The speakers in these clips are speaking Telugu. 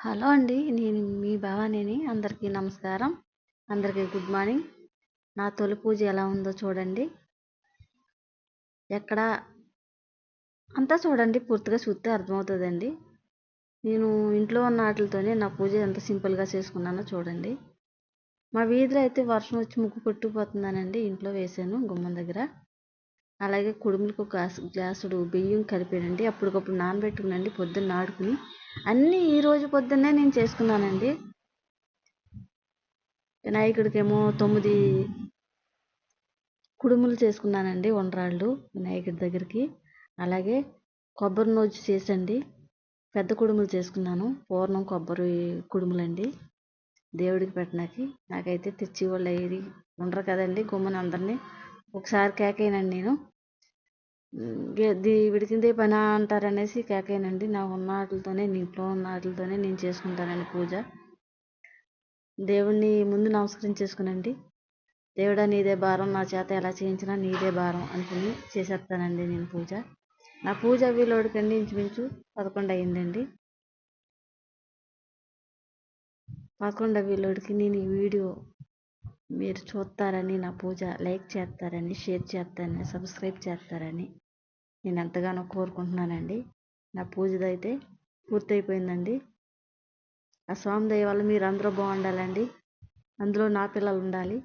హలో అండి నేను మీ భవానీని. అందరికీ నమస్కారం. అందరికీ గుడ్ మార్నింగ్. నా తొలి పూజ ఎలా ఉందో చూడండి. ఎక్కడ అంతా చూడండి పూర్తిగా చూస్తే అర్థమవుతుందండి. నేను ఇంట్లో ఉన్న వాటితోనే నా పూజ ఎంత సింపుల్గా చేసుకున్నానో చూడండి. మా వీధిలో అయితే వర్షం వచ్చి ముక్కు కొట్టుకుపోతుందనండి. ఇంట్లో వేసాను గుమ్మం దగ్గర. అలాగే కుడుములకు గ్లాసు గ్లాసుడు బియ్యం కలిపానండి. అప్పటికప్పుడు నానబెట్టుకునండి పొద్దున్న ఆడుకుని అన్నీ ఈరోజు పొద్దున్నే నేను చేసుకున్నానండి. వినాయకుడికేమో తొమ్మిది కుడుములు చేసుకున్నానండి వండ్రాళ్ళు వినాయకుడి దగ్గరికి. అలాగే కొబ్బరి నోజు చేసండి పెద్ద కుడుములు చేసుకున్నాను. పూర్ణం కొబ్బరి కుడుములండి దేవుడికి పెట్టడానికి. నాకైతే తెచ్చి వాళ్ళు అయ్యి ఉండరు కదండి గుమ్మని అందరినీ. ఒకసారి కేకైనండి నేను. విడికిందే పని అంటారనేసి కేకేనండి నా ఉన్న వాటితోనే ఇంట్లో ఉన్న వాటితోనే నేను చేసుకుంటానండి పూజ. దేవుణ్ణి ముందు నమస్కరించేసుకునండి. దేవుడా నీదే భారం నా చేత ఎలా చేయించినా నీదే భారం అనుకుని చేసేస్తానండి నేను పూజ. నా పూజ వీలోడికండి ఇంచుమించు పదకొండు అయ్యిందండి పదకొండు వీలోడికి నేను ఈ వీడియో మీరు చూస్తారని నా పూజ. లైక్ చేస్తారని షేర్ చేస్తారని సబ్స్క్రైబ్ చేస్తారని నేను ఎంతగానో కోరుకుంటున్నానండి. నా పూజదైతే పూర్తయిపోయిందండి. ఆ స్వామి దయ వల్ల మీరు అందరూ బాగుండాలండి. అందులో నా పిల్లలు ఉండాలి.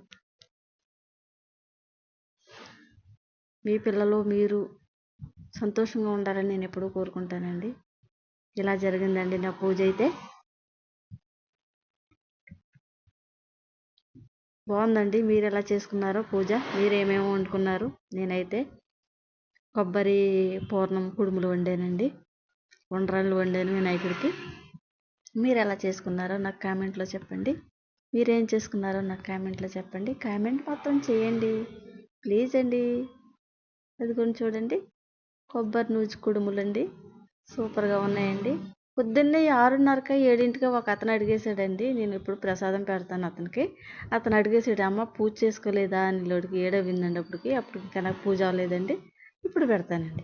మీ పిల్లలు మీరు సంతోషంగా ఉండాలని నేను ఎప్పుడూ కోరుకుంటానండి. ఇలా జరిగిందండి నా పూజ అయితే. బాగుందండి. మీరు ఎలా చేసుకున్నారో పూజ. మీరు ఏమేమి వండుకున్నారు? నేనైతే కొబ్బరి పూర్ణం కుడుములు వండానండి. వండ్రాళ్ళు వండాను వినాయకుడికి మీరు ఎలా చేసుకున్నారో నాకు కామెంట్లో చెప్పండి. మీరేం చేసుకున్నారో నాకు కామెంట్లో చెప్పండి. కామెంట్ మొత్తం చేయండి. ప్లీజ్ అండి. అది కొన్ని చూడండి. కొబ్బరి నూజు కుడుములండి. సూపర్గా ఉన్నాయండి. పొద్దున్నే ఆరున్నరక ఏడింటికి ఒక అతను అడిగేశాడండి. నేను ఇప్పుడు ప్రసాదం పెడతాను అతనికి. అతను అడిగేసాడు అమ్మ పూజ చేసుకోలేదా? అని లోడికి ఏడవిందండి అప్పటికి. అప్పటికి ఇంకా నాకు పూజ అవ్వలేదండి. ఇప్పుడు పెడతానండి.